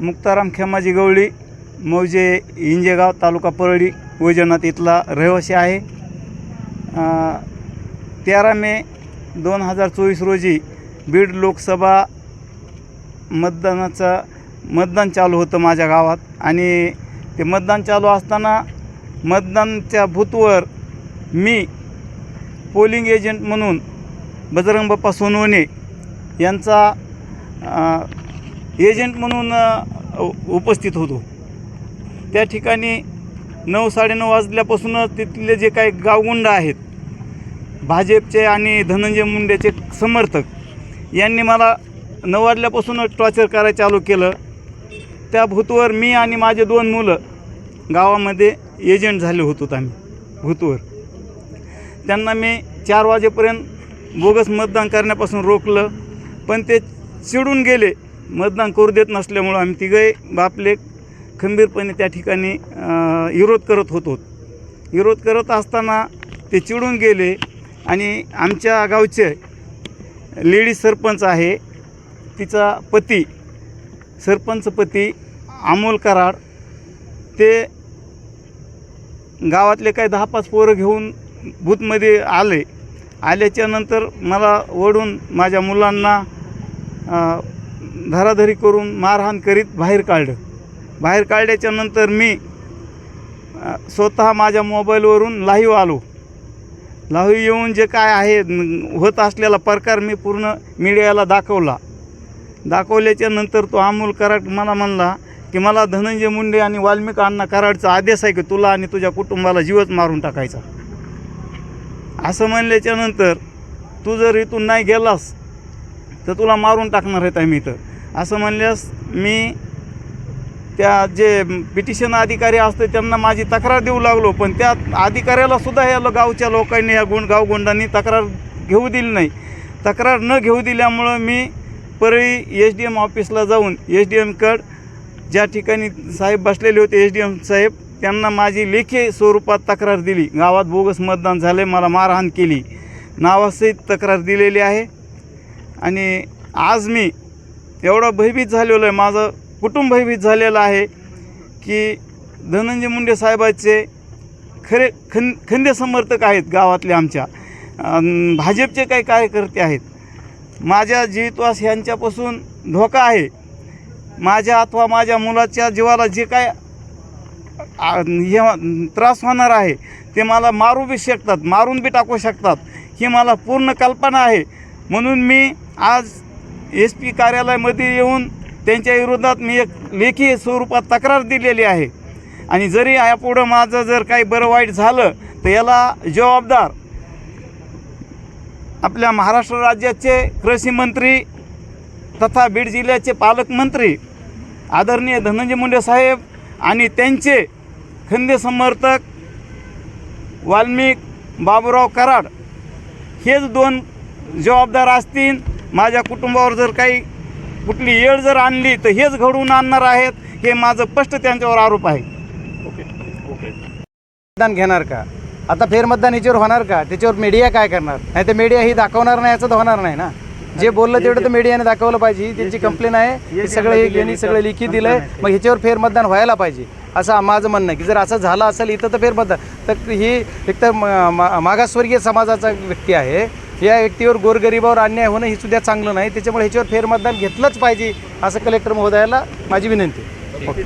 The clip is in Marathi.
मुक्ताराम खेमाजी गवळी मौजे इंजेगाव तालुका परळी वैजनाथ इथला रहिवासी आहे. तेरा मे दोन हजार चोवीस रोजी बीड लोकसभा मतदानाचं मतदान चालू होतं माझ्या गावात आणि ते मतदान चालू असताना मतदानच्या बूथवर मी पोलिंग एजंट म्हणून बजरंग बाप्पा सोनवणे यांचा एजंट म्हणून उपस्थित होतो. त्या ठिकाणी नऊ साडेनऊ वाजल्यापासूनच तिथले जे काही गावगुंड आहेत भाजपचे आणि धनंजय मुंडेचे समर्थक यांनी मला नऊ वाजल्यापासूनच टॉर्चर करायला चालू केलं. त्या भूतवर मी आणि माझे दोन मुलं गावामध्ये एजंट झाले होतो आम्ही भूतवर. त्यांना मी चार वाजेपर्यंत बोगस मतदान करण्यापासून रोखलं पण ते चिडून गेले. मतदान करू देत नसल्यामुळं आम्ही तिघे बापले खंबीरपणे त्या ठिकाणी विरोध करत होतो. विरोध करत असताना ते चिडून गेले आणि आमच्या गावचे लेडीज सरपंच आहे तिचा पती सरपंच पती अमोल कराड ते गावातले काही दहा पाच पोरं घेऊन बूथमध्ये आले. आल्याच्यानंतर मला ओढून माझ्या मुलांना धराधरी करून मारहाण करीत बाहेर काढलं. बाहेर काढल्याच्यानंतर मी स्वतः माझ्या मोबाईलवरून लाईव्ह आलो. लाईव्ह येऊन जे काय आहे होत असलेला प्रकार मी पूर्ण मीडियाला दाखवला. दाखवल्याच्या नंतर तो अमोल कराड मला म्हणला की मला धनंजय मुंडे आणि वाल्मिक अण्णा कराडचा आदेश आहे की तुला आणि तुझ्या कुटुंबाला जीवच मारून टाकायचा. असं म्हणल्याच्यानंतर तू जर इथून नाही गेलास तर तुला मारून टाकणार आहेत आम्ही इथं. असं म्हणल्यास मी त्या जे पिटिशन अधिकारी असते त्यांना माझी तक्रार देऊ लागलो पण त्या अधिकाऱ्याला सुद्धा या गावच्या लोकांनी या गुण गावगुंडांनी तक्रार घेऊ दिली नाही. तक्रार न घेऊ दिल्यामुळं मी परळी एच डी एम ऑफिसला जाऊन एच डी एमकड ज्या ठिकाणी साहेब बसलेले होते एच डी एम साहेब त्यांना माझी लेखी स्वरूपात तक्रार दिली. गावात बोगस मतदान झाले मला मारहाण केली. नावासहित तक्रार दिलेली आहे. आणि आज मी एवढा भयभीत झालेलो आहे माझं कुटुंब भयभीत झालेलं आहे की धनंजय मुंडे साहेबाचे खरे खन खंदे समर्थक आहेत गावातले आमच्या. भाजपचे काही कार्यकर्ते आहेत. माझ्या जीवितवास यांच्यापासून धोका आहे. माझ्या अथवा माझ्या मुलाच्या जीवाला जे काय हे त्रास होणार आहे ते मला मारू बी शकतात मारून बी टाकू शकतात ही मला पूर्ण कल्पना आहे. म्हणून मी आज एस पी कार्यालयामध्ये येऊन त्यांच्या विरोधात मी एक लेखी स्वरूपात तक्रार दिलेली आहे. आणि जरी यापुढं माझं जर काही बरं वाईट झालं तर याला जबाबदार आपल्या महाराष्ट्र राज्याचे कृषी मंत्री तथा बीड जिल्ह्याचे पालकमंत्री आदरणीय धनंजय मुंडे साहेब आणि त्यांचे खंदे समर्थक वाल्मिक बाबूराव कराड हेच दोन जबाबदार असतील माझ्या कुटुंबावर जर काही कुठली येळ जर आणली तर हेच घडवून आणणार आहेत हे माझं स्पष्ट त्यांच्यावर आरोप आहे. मतदान घेणार का? आता फेरमतदान याच्यावर होणार का? त्याच्यावर मीडिया काय करणार? नाही तर मीडिया ही दाखवणार नाही याचं तर होणार नाही ना? जे बोललं तेवढं तर मीडियाने दाखवलं पाहिजे त्यांची कंप्लेन आहे की सगळं हे यांनी सगळं लिखित दिलंय. मग ह्याच्यावर फेरमतदान व्हायला पाहिजे असं माझं म्हणणं आहे की जर असं झालं असेल इथं तर फेरमतदान. तर ही एक तर मागासवर्गीय समाजाचा व्यक्ती आहे या व्यक्तीवर गोरगरिबावर अन्याय होणं ही सुद्धा चांगलं नाही. त्याच्यामुळे ह्याच्यावर फेरमतदान घेतलंच पाहिजे असं कलेक्टर महोदयाला माझी विनंती ओके